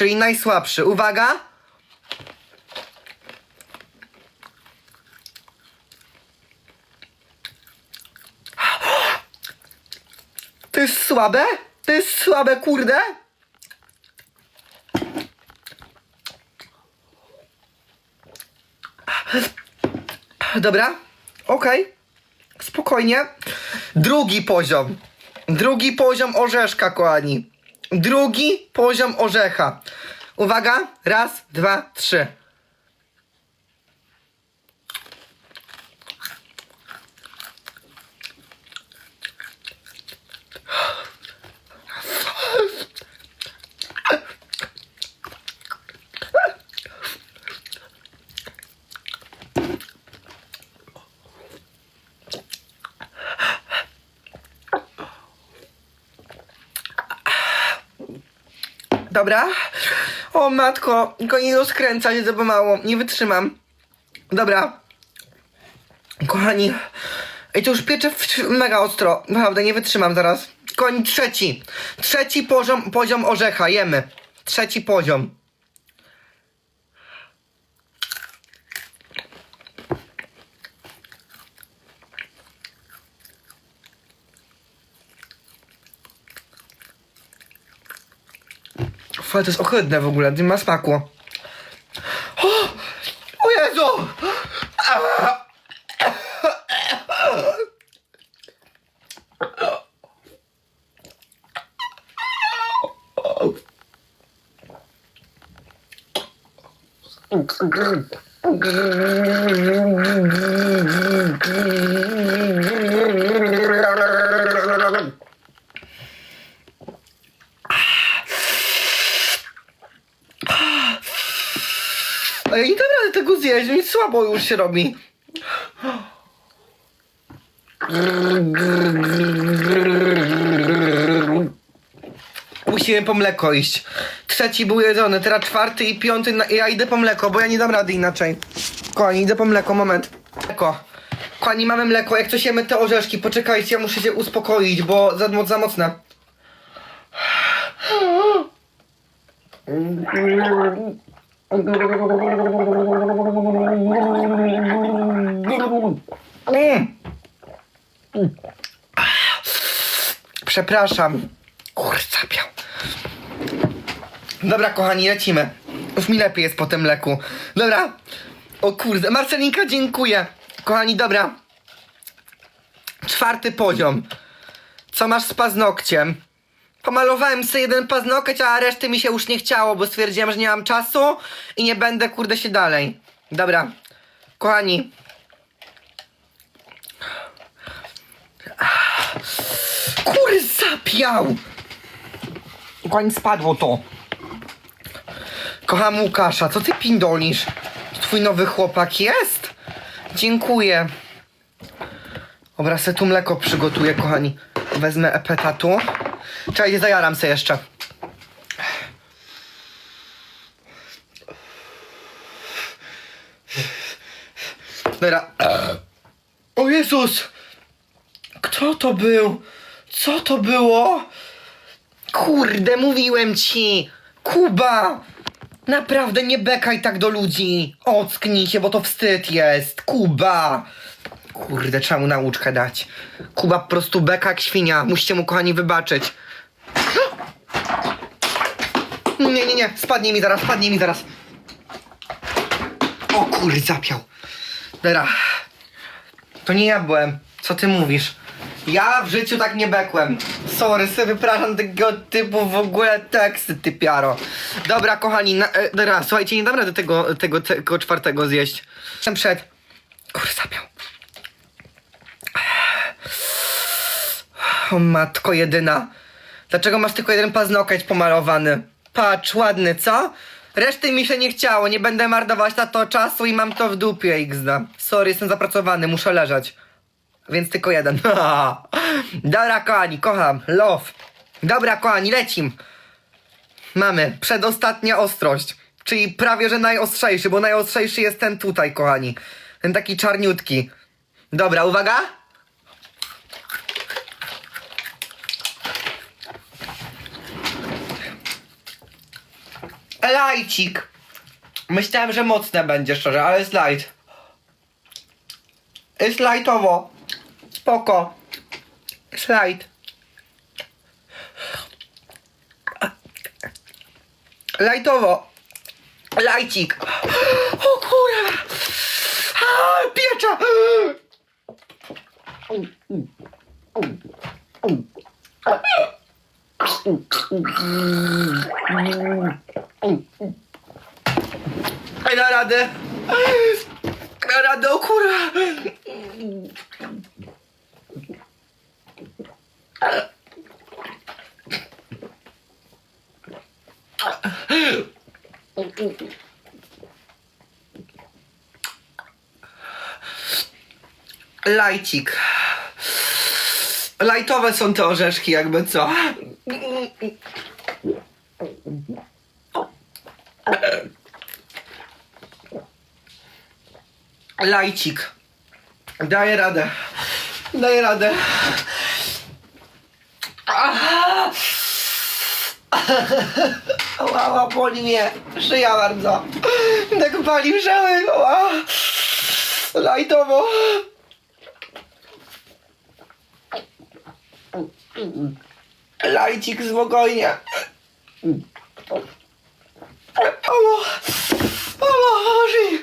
czyli najsłabszy. Uwaga! To jest słabe? To jest słabe, kurde? Dobra, okej. Spokojnie. Drugi poziom. Drugi poziom orzeszka, kochani. Drugi poziom orzecha. Uwaga, raz, dwa, trzy. Dobra. O matko, tylko nie rozkręca się za mało. Nie wytrzymam. Dobra. Kochani. Ej, to już piecze mega ostro. Naprawdę, nie wytrzymam zaraz. Kochani, trzeci. Trzeci poziom, poziom orzecha. Jemy. Trzeci poziom. Fajne, to jest ohydne w ogóle, nie ma smaku. O, o Jezu! A ja nie dam rady tego zjeść, mi słabo już się robi. Musimy po mleko iść. Trzeci był jedzony, teraz czwarty i piąty. Na... Ja idę po mleko, bo ja nie dam rady inaczej. Kochani, idę po mleko, moment. Mleko. Kochani, mamy mleko. Jak coś jemy te orzeszki, poczekajcie, ja muszę się uspokoić, bo za, za mocne. Przepraszam. Kurca piał. Dobra, kochani, lecimy. Już mi lepiej jest po tym mleku. Dobra. O kurde, Marcelinka, dziękuję. Kochani, dobra. Czwarty poziom. Co masz z paznokciem? Pomalowałem sobie jeden paznokieć, a reszty mi się już nie chciało, bo stwierdziłem, że nie mam czasu i nie będę kurde się dalej. Dobra. Kochani. Kur zapiał! Kochani, spadło to. Kocham Łukasza, co ty pindolisz? Twój nowy chłopak jest? Dziękuję. Dobra, se tu mleko przygotuję, kochani. Wezmę epetatu. Czekajcie, zajaram se jeszcze. Dobra. O Jezus! Kto to był? Co to było? Kurde, mówiłem ci! Kuba! Naprawdę nie bekaj tak do ludzi! Ocknij się, bo to wstyd jest! Kuba! Kurde, trzeba mu nauczkę dać. Kuba po prostu beka jak świnia. Musicie mu, kochani, wybaczyć. Nie, nie, nie. Spadnie mi zaraz, spadnie mi zaraz. O kurde, zapiał. Dobra. To nie ja byłem. Co ty mówisz? Ja w życiu tak nie bekłem. Sorry, sobie wypraszam tego typu w ogóle teksty, ty piaro. Dobra, kochani, na, e, dobra, słuchajcie, nie dam rady tego, tego, tego czwartego zjeść. Jestem przed. Kurde, zapiał. O matko jedyna. Dlaczego masz tylko jeden paznokieć pomalowany? Patrz, ładny, co? Reszty mi się nie chciało, nie będę marnować na to czasu i mam to w dupie, XD. Sorry, jestem zapracowany, muszę leżeć. Więc tylko jeden. Dobra, kochani, kocham. Love. Dobra, kochani, lecim. Mamy przedostatnia ostrość. Czyli prawie, że najostrzejszy, bo najostrzejszy jest ten tutaj, kochani. Ten taki czarniutki. Dobra, uwaga. Lajcik. Myślałem, że mocne będzie szczerze, ale jest light. Jest lightowo. Spoko. Light. Lightowo. Lajcik. O kurwa. Piecza. Ej, da radę. Da radę, o kurwa. Lajcik. Lajtowe są te orzeszki, jakby co. Lajcik. Daję radę. Daję radę. Aha. Ła, boli mnie. Szyja bardzo. Tak bali wrzały. Ła. Lajtowo. Lajcik spokojnie. Oło. Oło, żyj.